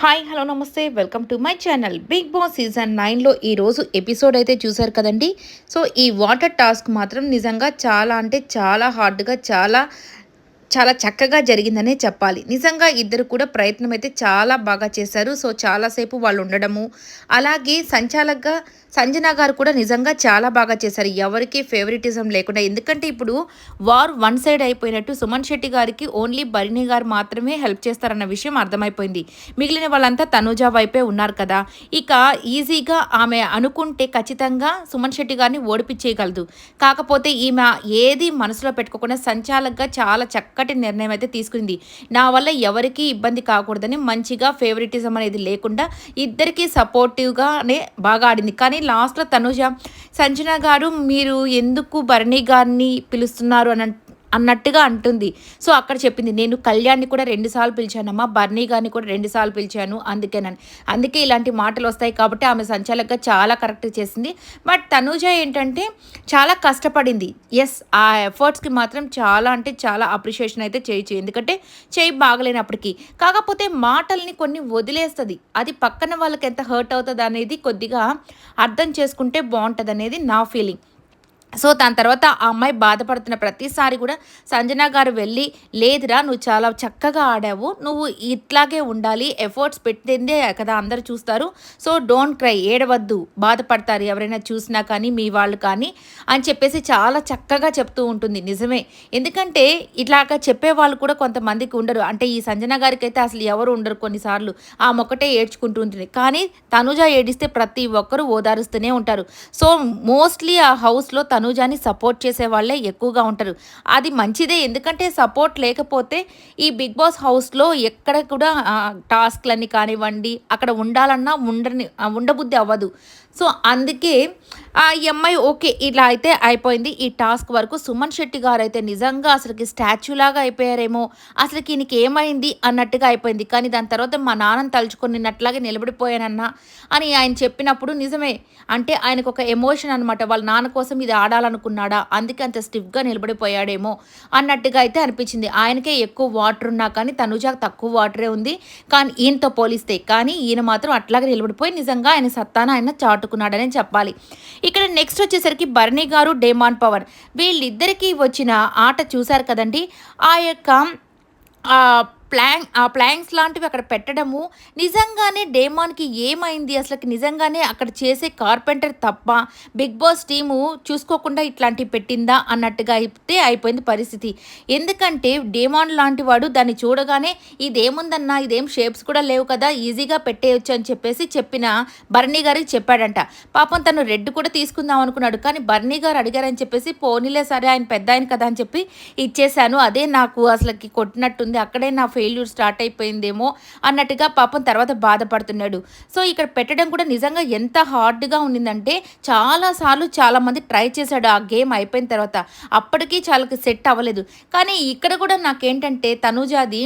Hi hello నమస్తే. Welcome to my channel. Bigg Boss season నైన్లో ఈరోజు ఎపిసోడ్ అయితే చూసారు కదండి. సో ఈ వాటర్ టాస్క్ మాత్రం నిజంగా చాలా అంటే చాలా హార్డ్గా చాలా చాలా చక్కగా జరిగిందనే చెప్పాలి. నిజంగా ఇద్దరు కూడా ప్రయత్నం అయితే చాలా బాగా చేశారు. సో చాలాసేపు వాళ్ళు ఉండడము అలాగే సంచాలకగా సంజన గారు కూడా నిజంగా చాలా బాగా చేశారు. ఎవరికి ఫేవరెటిజం లేకుండా ఎందుకంటే ఇప్పుడు వార్ వన్ సైడ్ అయిపోయినట్టు సుమన్ శెట్టి గారికి ఓన్లీ బరిణి గారు మాత్రమే హెల్ప్ చేస్తారన్న విషయం అర్థమైపోయింది. మిగిలిన వాళ్ళంతా తనూజ వైపే ఉన్నారు కదా. ఇక ఈజీగా ఆమె అనుకుంటే ఖచ్చితంగా సుమన్ శెట్టి గారిని ఓడిపించేయగలదు. కాకపోతే ఈమె ఏది మనసులో పెట్టుకోకుండా సంచాలకగా చాలా చక్క చక్కటి నిర్ణయం అయితే తీసుకుంది. నా వల్ల ఎవరికి ఇబ్బంది కాకూడదని మంచిగా ఫేవరెటిజం అనేది లేకుండా ఇద్దరికి సపోర్టివ్గానే బాగా ఆడింది. కానీ లాస్ట్లో తనుజ సంజన గారు మీరు ఎందుకు భరణి గారిని పిలుస్తున్నారు అని అన్నట్టుగా అంటుంది. సో అక్కడ చెప్పింది నేను కళ్యాణ్ని కూడా రెండుసార్లు పిలిచానమ్మా బర్నీ గారిని కూడా రెండుసార్లు పిలిచాను అందుకేనని. అందుకే ఇలాంటి మాటలు వస్తాయి కాబట్టి ఆమె సంచాలకగా చాలా కరెక్ట్ చేసింది. బట్ తనూజ ఏంటంటే చాలా కష్టపడింది. ఎస్ ఆ ఎఫర్ట్స్కి మాత్రం చాలా అంటే చాలా అప్రిషియేషన్ అయితే చేయొచ్చు ఎందుకంటే చేయి బాగలేనప్పటికీ. కాకపోతే మాటల్ని కొన్ని వదిలేస్తుంది. అది పక్కన వాళ్ళకి ఎంత హర్ట్ అవుతుంది అనేది కొద్దిగా అర్థం చేసుకుంటే బాగుంటుంది అనేది నా ఫీలింగ్. సో దాని తర్వాత ఆ అమ్మాయి బాధపడుతున్న ప్రతిసారి కూడా సంజన గారు వెళ్ళి లేదురా నువ్వు చాలా చక్కగా ఆడావు నువ్వు ఇట్లాగే ఉండాలి ఎఫర్ట్స్ పెట్టిందే కదా అందరు చూస్తారు సో డోంట్ క్రై ఏడవద్దు బాధపడతారు ఎవరైనా చూసినా కానీ మీ వాళ్ళు కానీ అని చెప్పేసి చాలా చక్కగా చెప్తూ ఉంటుంది. నిజమే. ఎందుకంటే ఇట్లాగా చెప్పే వాళ్ళు కూడా కొంతమందికి ఉండరు. అంటే ఈ సంజన గారికి అయితే అసలు ఎవరు ఉండరు కొన్నిసార్లు. ఆ మొక్కటే ఏడ్చుకుంటూ ఉంటుంది. కానీ తనుజ ఏడిస్తే ప్రతి ఒక్కరూ ఓదారుస్తూనే ఉంటారు. సో మోస్ట్లీ ఆ హౌస్లో తను తనూజాని సపోర్ట్ చేసే వాళ్ళే ఎక్కువగా ఉంటారు. అది మంచిదే ఎందుకంటే సపోర్ట్ లేకపోతే ఈ బిగ్ బాస్ హౌస్లో ఎక్కడ కూడా టాస్క్లన్నీ కానివ్వండి అక్కడ ఉండాలన్నా ఉండని ఉండబుద్ధి అవ్వదు. సో అందుకే ఆ అమ్మాయి ఓకే ఇలా అయితే అయిపోయింది. ఈ టాస్క్ వరకు సుమన్ శెట్టి గారు అయితే నిజంగా అసలుకి స్టాచ్యూ లాగా అయిపోయారేమో అసలుకి ఈయనకి ఏమైంది అన్నట్టుగా అయిపోయింది. కానీ దాని తర్వాత మా నాన్నని తలుచుకున్నట్లాగే నిలబడిపోయానన్నా అని ఆయన చెప్పినప్పుడు నిజమే అంటే ఆయనకు ఒక ఎమోషన్ అనమాట వాళ్ళ నాన్న కోసం ఇది ఆడాలనుకున్నాడా అందుకే అంత స్టిఫ్గా నిలబడిపోయాడేమో అన్నట్టుగా అయితే అనిపించింది. ఆయనకే ఎక్కువ వాటర్ ఉన్నా కానీ తనుజాకు తక్కువ వాటరే ఉంది. కానీ ఈయనతో పోలిస్తే కానీ ఈయన మాత్రం అట్లాగే నిలబడిపోయి నిజంగా ఆయన సత్తాన ఆయన చాటుకున్నాడని చెప్పాలి. ఇక్కడ నెక్స్ట్ వచ్చేసరికి భరణి గారు డేమాన్ పవన్ వీళ్ళిద్దరికీ వచ్చిన ఆట చూశారు కదండి. ఆ యొక్క ప్లాంక్ ఆ ప్లాంక్స్ లాంటివి అక్కడ పెట్టడము నిజంగానే డేమాన్కి ఏమైంది? అసలుకి నిజంగానే అక్కడ చేసే కార్పెంటర్ తప్ప బిగ్ బాస్ టీము చూసుకోకుండా ఇట్లాంటివి పెట్టిందా? అన్నట్టుగా అయితే అయిపోయింది పరిస్థితి. ఎందుకంటే డేమాన్ లాంటి వాడు దాన్ని చూడగానే ఇదేముందన్నా ఇదేం షేప్స్ కూడా లేవు కదా ఈజీగా పెట్టేయచ్చు అని చెప్పేసి చెప్పిన బర్నీ గారికి చెప్పాడంట. పాపం తను రెడ్ కూడా తీసుకుందాం అనుకున్నాడు కానీ బర్నీ గారు అడిగారని చెప్పేసి పోనీలే సరే ఆయన పెద్ద ఆయన కదా అని చెప్పి ఇచ్చేశాను. అదే నాకు అసలుకి కొట్టినట్టుంది. అక్కడే నా ఫెయిల్యూర్ స్టార్ట్ అయిపోయిందేమో అన్నట్టుగా పాపం తర్వాత బాధపడుతున్నాడు. సో ఇక్కడ పెట్టడం కూడా నిజంగా ఎంత హార్డ్గా ఉండిందంటే చాలాసార్లు చాలామంది ట్రై చేశాడు ఆ గేమ్ అయిపోయిన తర్వాత. అప్పటికీ చాలా సెట్ అవ్వలేదు. కానీ ఇక్కడ కూడా నాకేంటంటే తనుజాది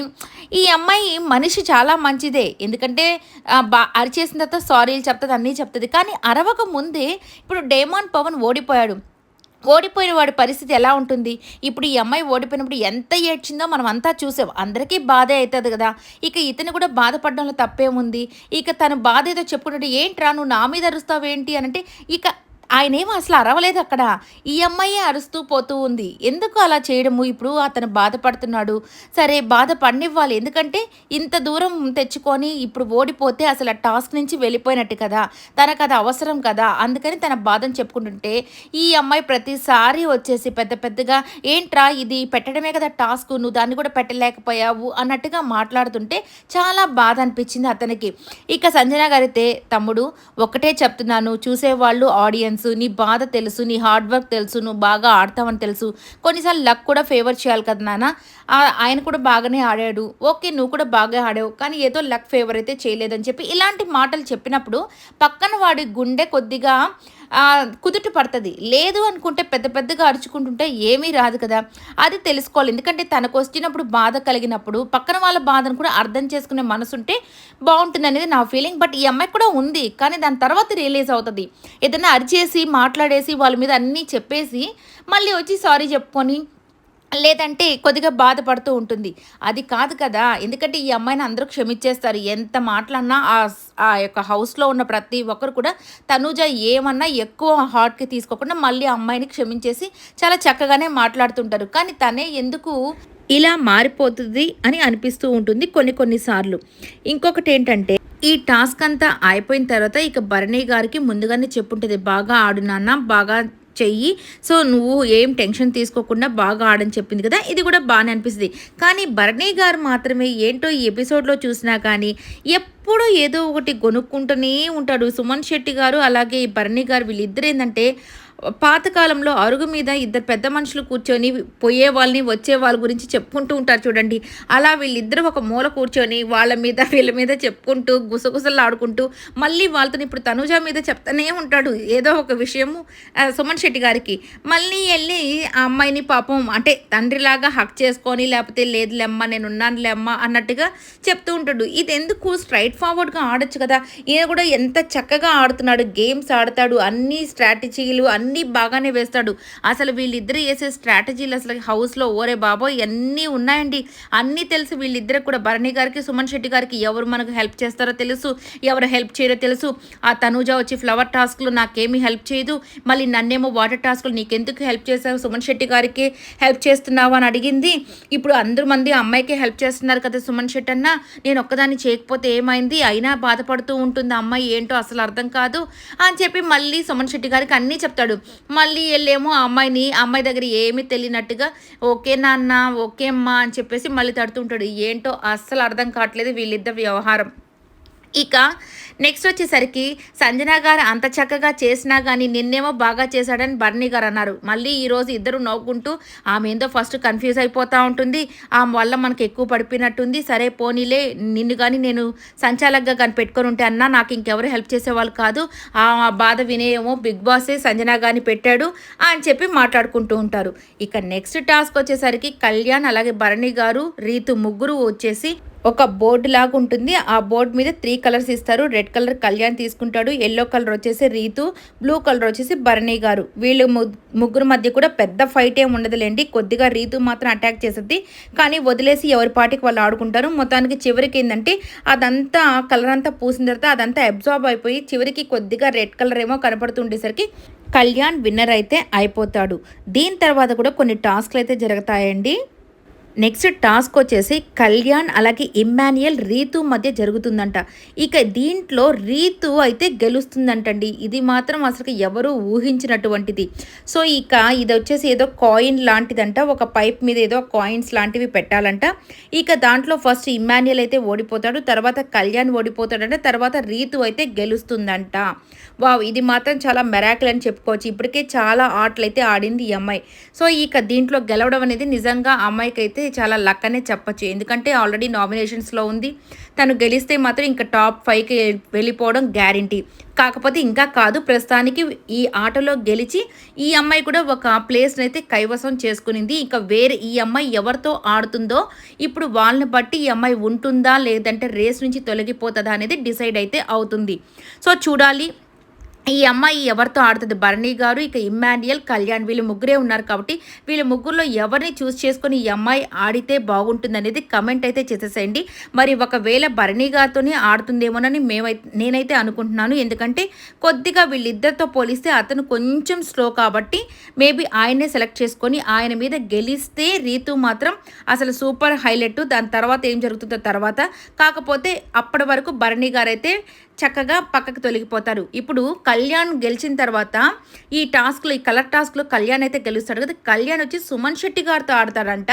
ఈ అమ్మాయి మనిషి చాలా మంచిదే. ఎందుకంటే బా అరిచేసిన తర్వాత సారీలు చెప్తుంది అన్నీ చెప్తుంది. కానీ అరవక ముందే ఇప్పుడు డేమాన్ పవన్ ఓడిపోయాడు. ఓడిపోయిన వాడి పరిస్థితి ఎలా ఉంటుంది? ఇప్పుడు ఈ అమ్మాయి ఓడిపోయినప్పుడు ఎంత ఏడ్చిందో మనం అంతా చూసాం. అందరికీ బాధే అవుతుంది కదా. ఇక ఇతను కూడా బాధపడడంలో తప్పేముంది? ఇక తను బాధ ఏదో చెప్పుకుంటే ఏంట్రా నువ్వు నా మీద అరుస్తావేంటి? అంటే ఇక ఆయనేమో అసలు అరవలేదు అక్కడ. ఈ అమ్మాయి అరుస్తూ పోతూ ఉంది. ఎందుకు అలా చేయడము? ఇప్పుడు అతను బాధపడుతున్నాడు. సరే బాధ పడినివ్వాలి. ఎందుకంటే ఇంత దూరం తెచ్చుకొని ఇప్పుడు ఓడిపోతే అసలు ఆ టాస్క్ నుంచి వెళ్ళిపోయినట్టు కదా. తనకు అది అవసరం కదా. అందుకని తన బాధను చెప్పుకుంటుంటే ఈ అమ్మాయి ప్రతిసారి వచ్చేసి పెద్ద పెద్దగా ఏంట్రా ఇది? పెట్టడమే కదా టాస్క్. నువ్వు దాన్ని కూడా పెట్టలేకపోయావు అన్నట్టుగా మాట్లాడుతుంటే చాలా బాధ అనిపించింది అతనికి. ఇక సంజన గారైతే తమ్ముడు ఒకటే చెప్తున్నాను. చూసేవాళ్ళు ఆడియన్స్. తెలుసు నీ బాధ తెలుసు నీ హార్డ్ వర్క్ తెలుసు నువ్వు బాగా ఆడతావని తెలుసు. కొన్నిసార్లు లక్ కూడా ఫేవర్ చేయాలి కదా నాన్న. ఆయన కూడా బాగానే ఆడాడు. ఓకే నువ్వు కూడా బాగా ఆడావు కానీ ఏదో లక్ ఫేవర్ అయితే చేయలేదని చెప్పి ఇలాంటి మాటలు చెప్పినప్పుడు పక్కన వాడి గుండె కొద్దిగా కుదుట పడుతుంది. లేదు అనుకుంటే పెద్ద పెద్దగా అరుచుకుంటుంటే ఏమీ రాదు కదా. అది తెలుసుకోవాలి. ఎందుకంటే తనకు వచ్చినప్పుడు బాధ కలిగినప్పుడు పక్కన వాళ్ళ బాధను కూడా అర్థం చేసుకునే మనసు ఉంటే బాగుంటుంది అనేది నా ఫీలింగ్ బట్ ఈ అమ్మాయి కూడా ఉంది. కానీ దాని తర్వాత రిలీజ్ అవుతుంది. ఏదైనా అరిచేసి మాట్లాడేసి వాళ్ళ మీద అన్నీ చెప్పేసి మళ్ళీ వచ్చి సారీ చెప్పుకొని లేదంటే కొద్దిగా బాధపడుతూ ఉంటుంది. అది కాదు కదా ఎందుకంటే ఈ అమ్మాయిని అందరూ క్షమించేస్తారు. ఎంత మాటలన్నా ఆ ఆ యొక్క హౌస్లో ఉన్న ప్రతి ఒక్కరు కూడా తనూజ ఏమన్నా ఎక్కువ హార్ట్కి తీసుకోకుండా మళ్ళీ అమ్మాయిని క్షమించేసి చాలా చక్కగానే మాట్లాడుతుంటారు. కానీ తనే ఎందుకు ఇలా మారిపోతుంది అని అనిపిస్తూ ఉంటుంది కొన్ని కొన్నిసార్లు ఇంకొకటి ఏంటంటే ఈ టాస్క్ అంతా అయిపోయిన తర్వాత ఇక భరణి గారికి ముందుగానే చెప్పుంటుంది. బాగా ఆడు నాన్న బాగా చెయ్యి. సో నువ్వు ఏం టెన్షన్ తీసుకోకుండా బాగా ఆడని చెప్పింది కదా ఇది కూడా బాగానే అనిపిస్తుంది. కానీ భరణి గారు మాత్రమే ఏంటో ఈ ఎపిసోడ్లో చూసినా కానీ ఎప్పుడు ఏదో ఒకటి కొనుక్కుంటూనే ఉంటాడు. సుమన్ శెట్టి గారు అలాగే ఈ భరణి గారు వీళ్ళిద్దరు ఏంటంటే పాతకాలంలో అరుగు మీద ఇద్దరు పెద్ద మనుషులు కూర్చొని పోయే వాళ్ళని వచ్చే వాళ్ళ గురించి చెప్పుకుంటూ ఉంటారు చూడండి. అలా వీళ్ళిద్దరూ ఒక మూల కూర్చొని వాళ్ళ మీద వీళ్ళ మీద చెప్పుకుంటూ గుసగుసలు ఆడుకుంటూ మళ్ళీ వాళ్ళతో ఇప్పుడు తనుజ మీద చెప్తానే ఉంటాడు. ఏదో ఒక విషయము సుమన్ శెట్టి గారికి. మళ్ళీ వెళ్ళి ఆ అమ్మాయిని పాపం అంటే తండ్రిలాగా హక్ చేసుకొని లేకపోతే లేదు లేమ్మా నేను ఉన్నాను లేమ్మా అన్నట్టుగా చెప్తూ ఉంటాడు. ఇది ఎందుకు స్ట్రైట్ ఫార్వర్డ్గా ఆడొచ్చు కదా? ఈయన కూడా ఎంత చక్కగా ఆడుతున్నాడు గేమ్స్ ఆడతాడు అన్ని స్ట్రాటజీలు అన్ని అన్నీ బాగానే వేస్తాడు. అసలు వీళ్ళిద్దరు వేసే స్ట్రాటజీలు అసలు హౌస్లో ఓరే బాబో అన్నీ ఉన్నాయండి. అన్నీ తెలుసు. వీళ్ళిద్దరు కూడా భరణి గారికి సుమన్ శెట్టి గారికి ఎవరు మనకు హెల్ప్ చేస్తారో తెలుసు. ఎవరు హెల్ప్ చేయరో తెలుసు. ఆ తనూజ వచ్చి ఫ్లవర్ టాస్క్లు నాకేమీ హెల్ప్ చేయదు. మళ్ళీ నన్నేమో వాటర్ టాస్క్లు నీకెందుకు హెల్ప్ చేశావు? సుమన్ శెట్టి గారికి హెల్ప్ చేస్తున్నావు అని అడిగింది. ఇప్పుడు అందరు మంది అమ్మాయికి హెల్ప్ చేస్తున్నారు కదా సుమన్ శెట్టి అన్న. నేను ఒక్కదాన్ని చేయకపోతే ఏమైంది? అయినా బాధపడుతూ ఉంటుంది అమ్మాయి. ఏంటో అసలు అర్థం కాదు అని చెప్పి మళ్ళీ సుమన్ శెట్టి గారికి అన్నీ చెప్తాడు. మళ్ళీ వెళ్ళేమో ఆ అమ్మాయిని అమ్మాయి దగ్గర ఏమీ తెలియనట్టుగా ఓకే నాన్న ఓకే అమ్మా అని చెప్పేసి మళ్ళీ తడుతుంటాడు. ఏంటో అస్సలు అర్థం కావట్లేదు వీళ్ళిద్దరు వ్యవహారం. ఇక నెక్స్ట్ వచ్చేసరికి సంజన గారు అంత చక్కగా చేసినా కానీ నిన్నేమో బాగా చేశాడని బర్నీ గారు అన్నారు. మళ్ళీ ఈరోజు ఇద్దరు నవ్వుకుంటూ ఆమె ఏందో ఫస్ట్ కన్ఫ్యూజ్ అయిపోతూ ఉంటుంది. ఆమె వల్ల మనకు ఎక్కువ పడిపోయినట్టుంది. సరే పోనీలే నిన్ను కానీ నేను సంచాలకగా కానీ పెట్టుకొని ఉంటే అన్నా నాకు ఇంకెవరు హెల్ప్ చేసేవాళ్ళు కాదు. ఆ బాధ వినేయేమో బిగ్ బాసే సంజన గారిని పెట్టాడు అని చెప్పి మాట్లాడుకుంటూ ఉంటారు. ఇక నెక్స్ట్ టాస్క్ వచ్చేసరికి కళ్యాణ్ అలాగే భరణి గారు రీతు ముగ్గురు వచ్చేసి ఒక బోర్డు లాగా ఉంటుంది. ఆ బోర్డు మీద త్రీ కలర్స్ ఇస్తారు. రెడ్ కలర్ కళ్యాణ్ తీసుకుంటాడు. ఎల్లో కలర్ వచ్చేసి రీతు. బ్లూ కలర్ వచ్చేసి భరణి గారు. వీళ్ళు ముగ్గురు మధ్య కూడా పెద్ద ఫైట్ ఏమి ఉండదులేండి. కొద్దిగా రీతు మాత్రం అటాక్ చేసేది కానీ వదిలేసి ఎవరి పాటికి వాళ్ళు ఆడుకుంటారు. మొత్తానికి చివరికి ఏంటంటే అదంతా కలర్ అంతా పూసిన తర్వాత అదంతా అబ్జార్బ్ అయిపోయి చివరికి కొద్దిగా రెడ్ కలర్ ఏమో కనపడుతుండేసరికి కళ్యాణ్ విన్నర్ అయితే అయిపోతాడు. దీని తర్వాత కూడా కొన్ని టాస్క్లు అయితే జరుగుతాయండి. నెక్స్ట్ టాస్క్ వచ్చేసి కళ్యాణ్ అలాగే ఇమ్మాన్యుయల్ రీతు మధ్య జరుగుతుందంట. ఇక దీంట్లో రీతు అయితే గెలుస్తుందంటండి. ఇది మాత్రం అసలు ఎవరు ఊహించినటువంటిది. సో ఇక ఇది వచ్చేసి ఏదో కాయిన్ లాంటిదంట. ఒక పైప్ మీద ఏదో కాయిన్స్ లాంటివి పెట్టాలంట. ఇక దాంట్లో ఫస్ట్ ఇమ్మాన్యుయల్ అయితే ఓడిపోతాడు. తర్వాత కళ్యాణ్ ఓడిపోతాడంట. తర్వాత రీతు అయితే గెలుస్తుందంట. వావ్ ఇది మాత్రం చాలా మెరాకిల్ అని చెప్పుకోవచ్చు. ఇప్పటికే చాలా ఆటలు అయితే ఆడింది ఈ అమ్మాయి. సో ఇక దీంట్లో గెలవడం అనేది నిజంగా అమ్మాయికి అయితే అయితే చాలా లక్ అనే చెప్పచ్చు. ఎందుకంటే ఆల్రెడీ నామినేషన్స్లో ఉంది. తను గెలిస్తే మాత్రం ఇంకా టాప్ ఫైవ్కి వెళ్ళిపోవడం గ్యారంటీ. కాకపోతే ఇంకా కాదు ప్రస్తుతానికి ఈ ఆటలో గెలిచి ఈ అమ్మాయి కూడా ఒక ప్లేస్ని అయితే కైవసం చేసుకునింది. ఇంకా వేరే ఈ అమ్మాయి ఎవరితో ఆడుతుందో ఇప్పుడు వాళ్ళని బట్టి ఈ అమ్మాయి ఉంటుందా లేదంటే రేస్ నుంచి తొలగిపోతుందా అనేది డిసైడ్ అయితే అవుతుంది. సో చూడాలి. ఈ అమ్మాయి ఎవరితో ఆడుతుంది? భరణి గారు ఇక ఇమ్మాన్యుయల్ కళ్యాణ్ వీళ్ళు ముగ్గురే ఉన్నారు కాబట్టి వీళ్ళు ముగ్గురులో ఎవరిని చూస్ చేసుకొని ఈ అమ్మాయి ఆడితే బాగుంటుంది అనేది కమెంట్ అయితే చేసేసేయండి. మరి ఒకవేళ భరణి గారితోనే ఆడుతుందేమోనని మేమైతే నేనైతే అనుకుంటున్నాను. ఎందుకంటే కొద్దిగా వీళ్ళిద్దరితో పోలిస్తే అతను కొంచెం స్లో కాబట్టి మేబీ ఆయనే సెలెక్ట్ చేసుకొని ఆయన మీద గెలిస్తే రీతు మాత్రం అసలు సూపర్ హైలైట్ దాని తర్వాత ఏం జరుగుతుందో తర్వాత. కాకపోతే అప్పటి వరకు భరణి గారు అయితే చక్కగా పక్కకు తొలగిపోతారు. ఇప్పుడు కళ్యాణ్ గెలిచిన తర్వాత ఈ టాస్క్లో ఈ కలర్ టాస్క్లో కళ్యాణ్ అయితే గెలుస్తాడు కదా. కళ్యాణ్ వచ్చి సుమన్ శెట్టి గారితో ఆడతాడంట.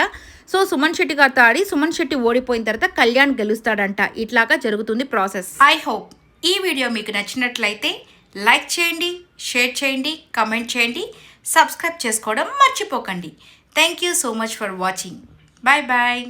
సో సుమన్ శెట్టి గారితో ఆడి సుమన్ శెట్టి ఓడిపోయిన తర్వాత కళ్యాణ్ గెలుస్తాడంట. ఇట్లాగా జరుగుతుంది ప్రాసెస్. ఐ హోప్ ఈ వీడియో మీకు నచ్చినట్లయితే లైక్ చేయండి షేర్ చేయండి కమెంట్ చేయండి సబ్స్క్రైబ్ చేసుకోవడం మర్చిపోకండి. Thank you so much for watching. Bye bye